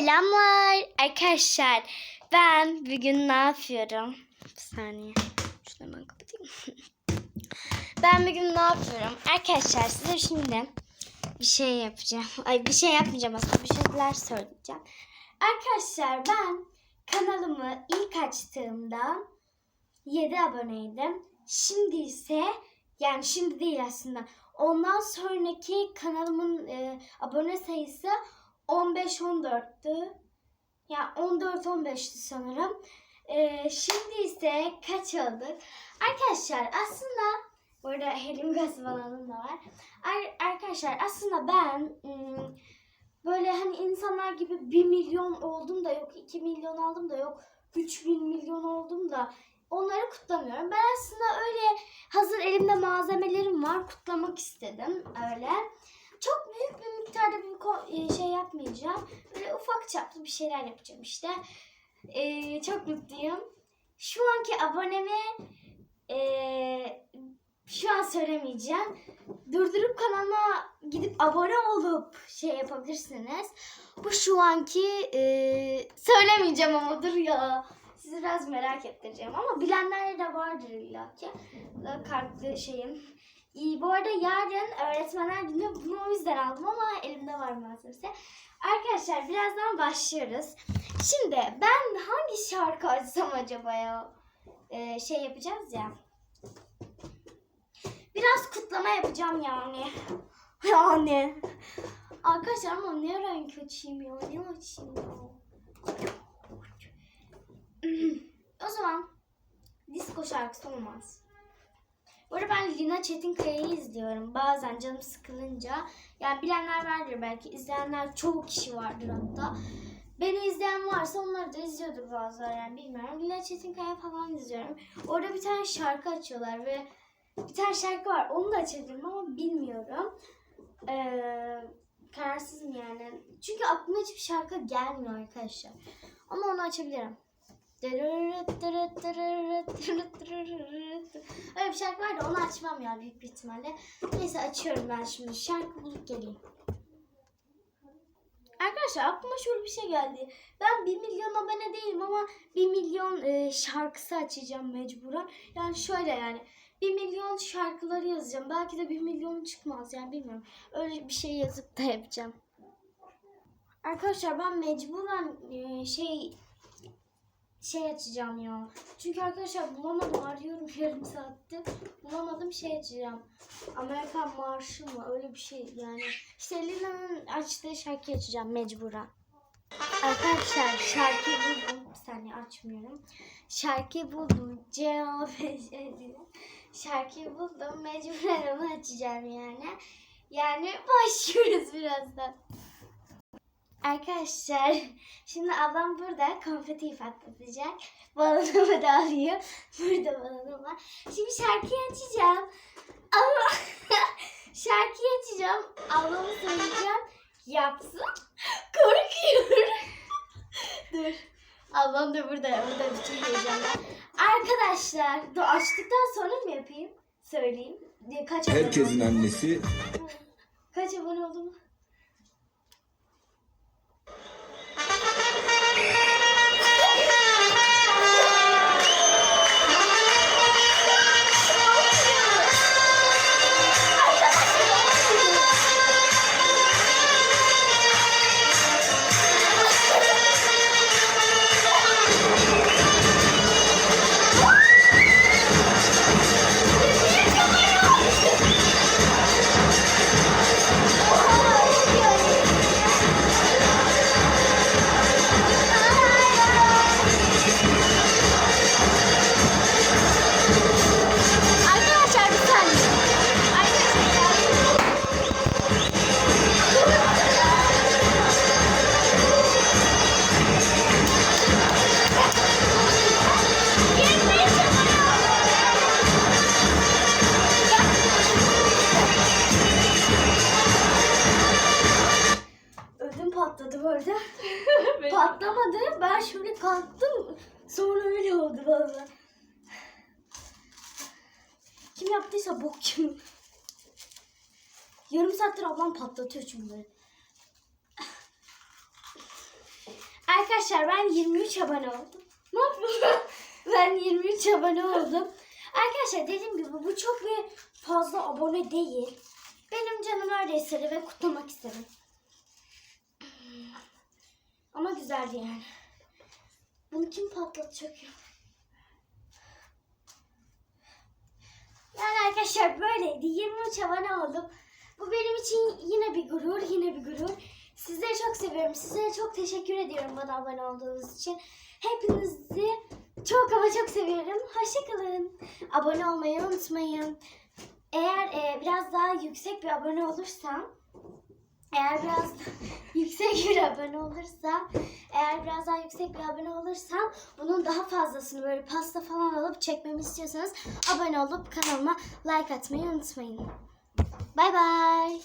Selamlar arkadaşlar. Ben bugün ne yapıyorum? Bir saniye. Şunu hemen kapatayım. ben bugün ne yapıyorum? Arkadaşlar size şimdi bir şey yapacağım. Ay bir şey yapmayacağım aslında. Bir şeyler söyleyeceğim. Arkadaşlar ben kanalımı ilk açtığımda 7 aboneydim. Şimdi ise yani şimdi değil aslında. Ondan sonraki kanalımın e, abone sayısı 15-14'tü. Yani 14-15'ti sanırım. E, şimdi ise kaç olduk? Arkadaşlar aslında bu arada Helim Gazbana'nın da var. Ar- arkadaşlar aslında ben böyle hani insanlar gibi 1 milyon oldum da yok 2 milyon aldım da yok 3000 milyon oldum da onları kutlamıyorum. Ben aslında öyle hazır elimde malzemelerim var kutlamak istedim öyle. Çok büyük bir miktarda bir e, şey yapmayacağım. Böyle ufak çaplı bir şeyler yapacağım işte. Ee, çok mutluyum. Şu anki aboneme ee, şu an söylemeyeceğim. Durdurup kanalıma gidip abone olup şey yapabilirsiniz. Bu şu anki ee, söylemeyeceğim ama dur ya. Sizi biraz merak ettireceğim ama bilenler de vardır illa ki. Kartlı şeyim. İyi, bu arada yarın öğretmenler günü bunu o yüzden aldım ama elimde var malzemesi. Arkadaşlar birazdan başlıyoruz. Şimdi ben hangi şarkı açsam acaba ya? Ee, şey yapacağız ya. Biraz kutlama yapacağım yani. Yani. Arkadaşlar ama ne renk açayım ya? Ne açayım ya? o zaman disco şarkısı olmaz. Bu arada ben Lina Çetinkaya'yı izliyorum. Bazen canım sıkılınca. Yani bilenler vardır belki. izleyenler çoğu kişi vardır hatta. Beni izleyen varsa onları da izliyordur bazıları yani bilmiyorum. Lina Çetinkaya falan izliyorum. Orada bir tane şarkı açıyorlar ve bir tane şarkı var. Onu da açabilirim ama bilmiyorum. Ee, kararsızım yani. Çünkü aklıma hiçbir şarkı gelmiyor arkadaşlar. Ama onu açabilirim. Öyle bir şarkı var da onu açmam ya büyük bir ihtimalle. Neyse açıyorum ben şimdi. Şarkı bulup geleyim. Arkadaşlar aklıma şöyle bir şey geldi. Ben 1 milyon abone değilim ama 1 milyon e, şarkısı açacağım mecburen. Yani şöyle yani 1 milyon şarkıları yazacağım. Belki de 1 milyon çıkmaz yani bilmiyorum. Öyle bir şey yazıp da yapacağım. Arkadaşlar ben mecburen e, şey şey açacağım ya. Çünkü arkadaşlar bulamadım arıyorum yarım saatte. Bulamadım şey açacağım. Amerikan Marşı mı öyle bir şey yani. İşte açtığı şarkı açacağım mecburen. Arkadaşlar şarkıyı buldum. Bir saniye açmıyorum. Şarkıyı buldum. Cevap Şarkıyı buldum. Mecburen onu açacağım yani. Yani başlıyoruz birazdan. Arkadaşlar şimdi ablam burada konfeti patlatacak. Balonumu da alıyor. Burada balonum var. Şimdi şarkıyı açacağım. Ama şarkıyı açacağım. Ablamı söyleyeceğim. Yapsın. Korkuyorum. Dur. Ablam da burada. Burada bir şey heyecanlı. Arkadaşlar. Dur açtıktan sonra mı yapayım? Söyleyeyim. Kaç Herkesin annesi Kaç abone oldu kalktım. Sonra öyle oldu valla. Kim yaptıysa bok kim. Yarım saattir ablam patlatıyor çünkü. Arkadaşlar ben 23 abone oldum. Ne yapıyorum? ben 23 abone oldum. Arkadaşlar dediğim gibi bu çok bir fazla abone değil. Benim canım öyle istedi ve kutlamak istedim. Ama güzeldi yani. Bunu kim patlatacak ya? Yani arkadaşlar böyleydi. 23 abone oldum. Bu benim için yine bir gurur, yine bir gurur. Sizleri çok seviyorum. Sizlere çok teşekkür ediyorum bana abone olduğunuz için. Hepinizi çok ama çok seviyorum. Hoşçakalın. Abone olmayı unutmayın. Eğer e, biraz daha yüksek bir abone olursam, eğer biraz yüksek bir abone olursam, eğer biraz daha yüksek bir abone olursam bunun daha fazlasını böyle pasta falan alıp çekmemi istiyorsanız abone olup kanalıma like atmayı unutmayın. Bay bay.